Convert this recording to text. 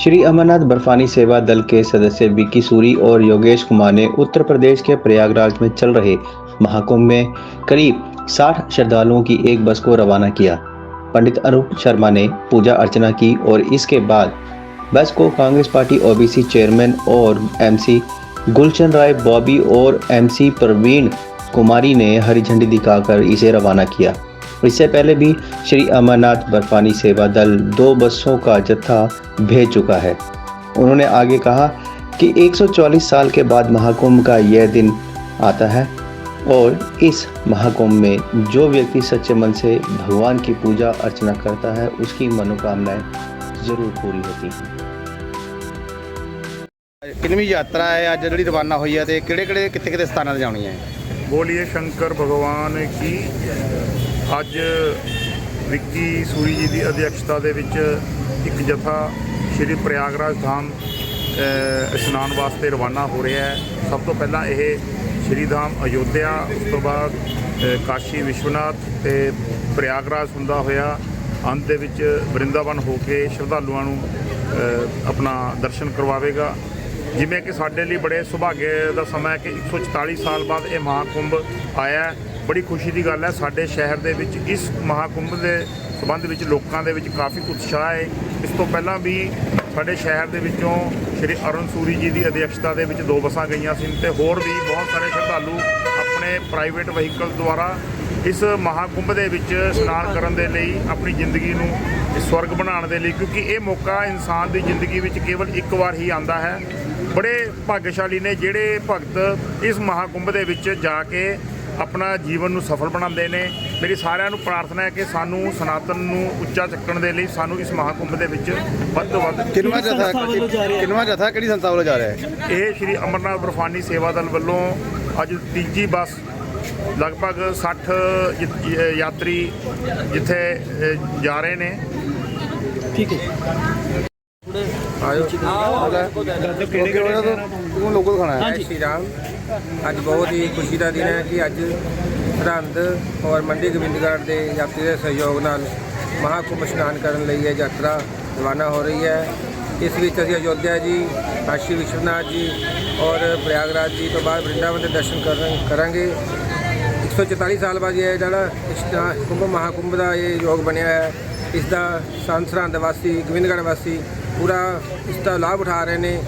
श्री अमरनाथ बर्फानी सेवा दल के सदस्य विक्की सूरी और योगेश कुमार ने उत्तर प्रदेश के प्रयागराज में चल रहे महाकुंभ में करीब 60 श्रद्धालुओं की एक बस को रवाना किया। पंडित अनूप शर्मा ने पूजा अर्चना की और इसके बाद बस को कांग्रेस पार्टी ओबीसी चेयरमैन और एमसी गुलशन राय, बॉबी और एमसी प्रवीण कुमारी ने हरी झंडी दिखाकर इसे रवाना किया। इससे पहले भी श्री अमरनाथ बर्फानी सेवा दल दो बसों का जत्था भेज चुका है उन्होंने आगे कहा कि 144 साल के बाद महाकुंभ का यह दिन आता है और इस महाकुंभ में जो व्यक्ति सच्चे मन से भगवान की पूजा अर्चना करता है उसकी मनोकामनाएं जरूर पूरी होती हैं ਕਿੰਨਵੀਂ ਯਾਤਰਾ ਹੈ ਅੱਜ ਜਿਹੜੀ ਰਵਾਨਾ ਹੋਈ ਹੈ ਤੇ ਕਿਹੜੇ ਕਿਹੜੇ ਕਿੱਥੇ ਕਿੱਥੇ ਸਥਾਨਾਂ ਤੇ ਜਾਣੀ ਹੈ ਬੋਲੀਏ ਸ਼ੰਕਰ ਭਗਵਾਨ ਕੀ ਅੱਜ ਵਿੱਕੀ ਸੂਰੀ ਜੀ ਦੀ ਅਧਿਕਸ਼ਤਾ ਦੇ ਵਿੱਚ ਇੱਕ ਜਥਾ ਸ਼੍ਰੀ ਪ੍ਰਯਾਗਰਾਜ ਧਾਮ ਇਸ਼ਨਾਨ ਵਾਸਤੇ ਰਵਾਨਾ ਹੋ ਰਿਹਾ ਹੈ। ਸਭ ਤੋਂ ਪਹਿਲਾਂ ਇਹ ਸ਼੍ਰੀ ਧਾਮ ਅਯੋਧਿਆ, ਉਸ ਤੋਂ ਬਾਅਦ ਕਾਸ਼ੀ ਵਿਸ਼ਵਨਾਥ ਤੇ ਪ੍ਰਯਾਗਰਾਜ ਹੁੰਦਾ ਹੋਇਆ। ਅੰਤ ਦੇ ਵਿੱਚ ਵਰਿੰਦਾਵਨ ਹੋ ਕੇ ਸ਼ਰਧਾਲੂਆਂ ਨੂੰ ਆਪਣਾ ਦਰਸ਼ਨ ਕਰਵਾਵੇਗਾ। ਜਿਵੇਂ ਕਿ ਸਾਡੇ ਲਈ ਬੜੇ ਸੁਭਾਗੇ ਦਾ ਸਮਾਂ ਹੈ ਕਿ 144 ਸਾਲ ਬਾਅਦ ਇਹ ਮਹਾਕੁੰਭ ਆਇਆ ਬੜੀ ਖੁਸ਼ੀ ਦੀ ਗੱਲ ਹੈ, ਸਾਡੇ ਸ਼ਹਿਰ ਦੇ ਵਿੱਚ ਇਸ ਮਹਾਕੁੰਭ ਦੇ ਸੰਬੰਧ ਵਿੱਚ ਲੋਕਾਂ ਦੇ ਵਿੱਚ ਕਾਫੀ ਉਤਸ਼ਾਹ ਹੈ। ਇਸ ਤੋਂ ਪਹਿਲਾਂ ਵੀ ਸਾਡੇ ਸ਼ਹਿਰ ਦੇ ਵਿੱਚੋਂ ਸ਼੍ਰੀ ਅਰੁਣ ਸੂਰੀ ਜੀ ਦੀ ਅਧਿਕਸ਼ਤਾ ਦੇ ਵਿੱਚ ਦੋ ਬੱਸਾਂ ਗਈਆਂ ਸੀ ਤੇ ਹੋਰ ਵੀ ਬਹੁਤ ਸਾਰੇ ਸ਼ਰਧਾਲੂ ਆਪਣੇ ਪ੍ਰਾਈਵੇਟ ਵਹੀਕਲ ਦੁਆਰਾ ਇਸ ਮਹਾਕੁੰਭ ਦੇ ਵਿੱਚ ਇਸ਼ਨਾਨ ਕਰਨ ਦੇ ਲਈ ਆਪਣੀ ਜ਼ਿੰਦਗੀ ਨੂੰ ਸਵਰਗ ਬਣਾਉਣ ਦੇ ਲਈ, ਕਿਉਂਕਿ ਇਹ ਮੌਕਾ ਇਨਸਾਨ ਦੀ ਜ਼ਿੰਦਗੀ ਵਿੱਚ ਕੇਵਲ ਇੱਕ ਵਾਰ ਹੀ ਆਉਂਦਾ ਹੈ। ਬੜੇ ਭਾਗਸ਼ਾਲੀ ਨੇ ਜਿਹੜੇ ਭਗਤ ਇਸ ਮਹਾਕੁੰਭ ਦੇ ਵਿੱਚ ਜਾ ਕੇ ਆਪਣਾ ਜੀਵਨ ਨੂੰ ਸਫਲ ਬਣਾਉਂਦੇ ਨੇ। ਮੇਰੀ ਸਾਰਿਆਂ ਨੂੰ ਪ੍ਰਾਰਥਨਾ ਹੈ ਕਿ ਸਾਨੂੰ ਸਨਾਤਨ ਨੂੰ ਉੱਚਾ ਚੱਕਣ ਦੇ ਲਈ ਸਾਨੂੰ ਇਸ ਮਹਾਕੁੰਭ ਦੇ ਵਿੱਚ ਵੱਧ ਤੋਂ ਵੱਧ ਕਿੰਨਵਾਂ ਜਥਾ ਕਿੰਨਵਾਂ ਜਥਾ ਕਿਹੜੀ ਸੰਸਥਾ ਵੱਲੋਂ ਜਾ ਰਿਹਾ ਹੈ? ਇਹ ਸ਼੍ਰੀ ਅਮਰਨਾਥ ਬਰਫਾਨੀ ਸੇਵਾ ਦਲ ਵੱਲੋਂ ਅੱਜ ਤੀਜੀ ਬੱਸ ਲਗਭਗ 60 ਜ- ਯਾਤਰੀ ਜਿੱਥੇ ਜਾ ਰਹੇ ਨੇ। ਕਿਹੜੇ ਕਿਹੜੇ ਤੂੰ ਲੋਕਲ ਖਾਣਾ ਹੈ। ਜੈ ਸ਼੍ਰੀ ਰਾਮ। ਅੱਜ ਬਹੁਤ ਹੀ ਖੁਸ਼ੀ ਦਾ ਦਿਨ ਹੈ ਕਿ ਅੱਜ ਸਰਹੰਦ ਔਰ ਮੰਡੀ ਗੋਬਿੰਦਗੜ੍ਹ ਦੇ ਯਾਤਰੀ ਦੇ ਸਹਿਯੋਗ ਨਾਲ ਮਹਾਕੁੰਭ ਇਸ਼ਨਾਨ ਕਰਨ ਲਈ ਇਹ ਯਾਤਰਾ ਰਵਾਨਾ ਹੋ ਰਹੀ ਹੈ। ਇਸ ਵਿੱਚ ਅਸੀਂ ਅਯੋਧਿਆ ਜੀ ਕਾਸ਼ੀ ਵਿਸ਼ਵਨਾਥ ਜੀ ਔਰ ਪ੍ਰਯਾਗਰਾਜ ਜੀ ਤੋਂ ਬਾਅਦ ਵਰਿੰਦਾਵਨ ਦੇ ਦਰਸ਼ਨ ਕਰਨ- ਕਰਾਂਗੇ। 144 ਸਾਲ ਬਾਅਦ ਇਹ ਜਿਹੜਾ ਕੁੰਭ ਮਹਾਕੁੰਭ ਦਾ ਇਹ ਯੋਗ ਬਣਿਆ ਹੈ। ਇਸ ਦਾ ਸੰਤ ਸਰਹੰਦ ਵਾਸੀ ਗੋਬਿੰਦਗੜ੍ਹ ਵਾਸੀ ਪੂਰਾ ਇਸ ਦਾ ਲਾਭ ਉਠਾ ਰਹੇ ਨੇ।